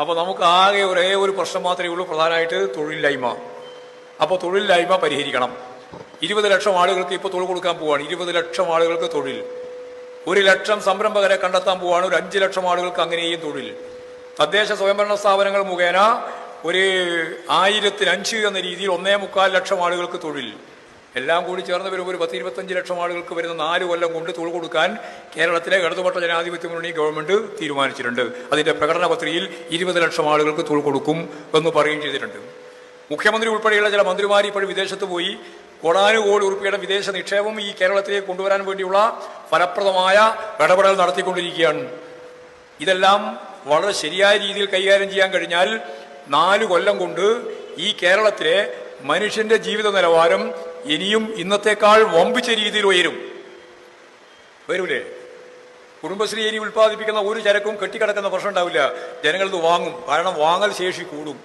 അപ്പോൾ നമുക്ക് ആകെ ഒരേ ഒരു പ്രശ്നം മാത്രമേ ഉള്ളൂ പ്രധാനമായിട്ട് തൊഴിലില്ലായ്മ. അപ്പോൾ തൊഴിലില്ലായ്മ പരിഹരിക്കണം. ഇരുപത് ലക്ഷം ആളുകൾക്ക് ഇപ്പോൾ തൊഴിൽ കൊടുക്കാൻ പോവാണ്. ഇരുപത് ലക്ഷം ആളുകൾക്ക് തൊഴിൽ. ഒരു ലക്ഷം സംരംഭകരെ കണ്ടെത്താൻ പോവാണ്. ഒരു അഞ്ച് ലക്ഷം ആളുകൾക്ക് അങ്ങനെയും തൊഴിൽ. തദ്ദേശ സ്വയംഭരണ സ്ഥാപനങ്ങൾ മുഖേന ഒരു ആയിരത്തിന് അഞ്ച് എന്ന രീതിയിൽ ഒന്നേ മുക്കാൽ ലക്ഷം ആളുകൾക്ക് തൊഴിൽ. എല്ലാം കൂടി ചേർന്ന് വരുമ്പോൾ ഒരു പത്ത് ഇരുപത്തഞ്ച് ലക്ഷം ആളുകൾക്ക് വരുന്ന നാല് കൊല്ലം കൊണ്ട് തൊഴിൽ കൊടുക്കാൻ കേരളത്തിലെ ഇടതുപക്ഷ ജനാധിപത്യ മുന്നണി ഗവൺമെന്റ് തീരുമാനിച്ചിട്ടുണ്ട്. അതിന്റെ പ്രകടന പത്രികയിൽ ഇരുപത് ലക്ഷം ആളുകൾക്ക് തൊഴിൽ കൊടുക്കും എന്ന് പറയുകയും ചെയ്തിട്ടുണ്ട്. മുഖ്യമന്ത്രി ഉൾപ്പെടെയുള്ള ചില മന്ത്രിമാർ ഇപ്പോഴും വിദേശത്ത് പോയി. കോടാനുകോടി ഉറുപ്പിയുടെ വിദേശ നിക്ഷേപം ഈ കേരളത്തിലേക്ക് കൊണ്ടുവരാൻ വേണ്ടിയുള്ള ഫലപ്രദമായ ഇടപെടൽ നടത്തിക്കൊണ്ടിരിക്കുകയാണ്. ഇതെല്ലാം വളരെ ശരിയായ രീതിയിൽ കൈകാര്യം ചെയ്യാൻ കഴിഞ്ഞാൽ നാല് കൊല്ലം കൊണ്ട് ഈ കേരളത്തിലെ മനുഷ്യന്റെ ജീവിത നിലവാരം ഇനിയും ഇന്നത്തേക്കാൾ വമ്പിച്ച രീതിയിൽ ഉയരും. വരൂലേ? കുടുംബശ്രീ ഇനി ഉൽപ്പാദിപ്പിക്കുന്ന ഒരു ചരക്കും കെട്ടിക്കിടക്കുന്ന പ്രശ്നം ഉണ്ടാവില്ല. ജനങ്ങൾ ഇത് വാങ്ങും. കാരണം വാങ്ങൽ ശേഷി കൂടും.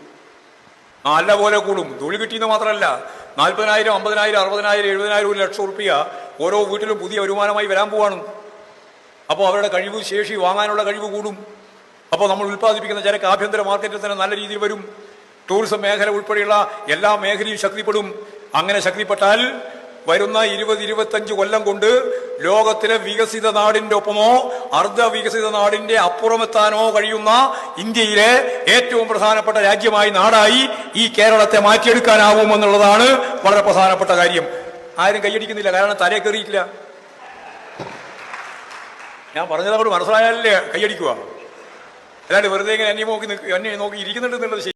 നല്ല പോലെ കൂടും. തൊഴിൽ കിട്ടിയെന്ന് മാത്രമല്ല. നാൽപ്പതിനായിരം അമ്പതിനായിരം അറുപതിനായിരം എഴുപതിനായിരം ഒരു ലക്ഷം റുപ്യ ഓരോ വീട്ടിലും പുതിയ വരുമാനമായി വരാൻ പോവാണ്. അപ്പോൾ അവരുടെ കഴിവ് ശേഷി വാങ്ങാനുള്ള കഴിവ് കൂടും. അപ്പോൾ നമ്മൾ ഉൽപ്പാദിപ്പിക്കുന്ന ചരക്ക് ആഭ്യന്തര മാർക്കറ്റിൽ തന്നെ നല്ല രീതിയിൽ വരും. ടൂറിസം മേഖല ഉൾപ്പെടെയുള്ള എല്ലാ മേഖലയും ശക്തിപ്പെടും. അങ്ങനെ ശക്തിപ്പെട്ടാൽ വരുന്ന ഇരുപത് ഇരുപത്തഞ്ച് കൊല്ലം കൊണ്ട് ലോകത്തിലെ വികസിത നാടിന്റെ ഒപ്പമോ അർദ്ധ വികസിത നാടിന്റെ അപ്പുറമെത്താനോ കഴിയുന്ന ഇന്ത്യയിലെ ഏറ്റവും പ്രധാനപ്പെട്ട രാജ്യമായി നാടായി ഈ കേരളത്തെ മാറ്റിയെടുക്കാനാവുമെന്നുള്ളതാണ് വളരെ പ്രധാനപ്പെട്ട കാര്യം. ആരും കൈയടിക്കുന്നില്ല കാരണം തലേ കയറിയിട്ടില്ല. ഞാൻ പറഞ്ഞത് അങ്ങോട്ട് മനസ്സിലായാലേ കൈയടിക്കുക. അല്ലാണ്ട് വെറുതെ ഇങ്ങനെ എന്നെ നോക്കി അന്യം നോക്കി ഇരിക്കുന്നുണ്ടെന്നുള്ളത്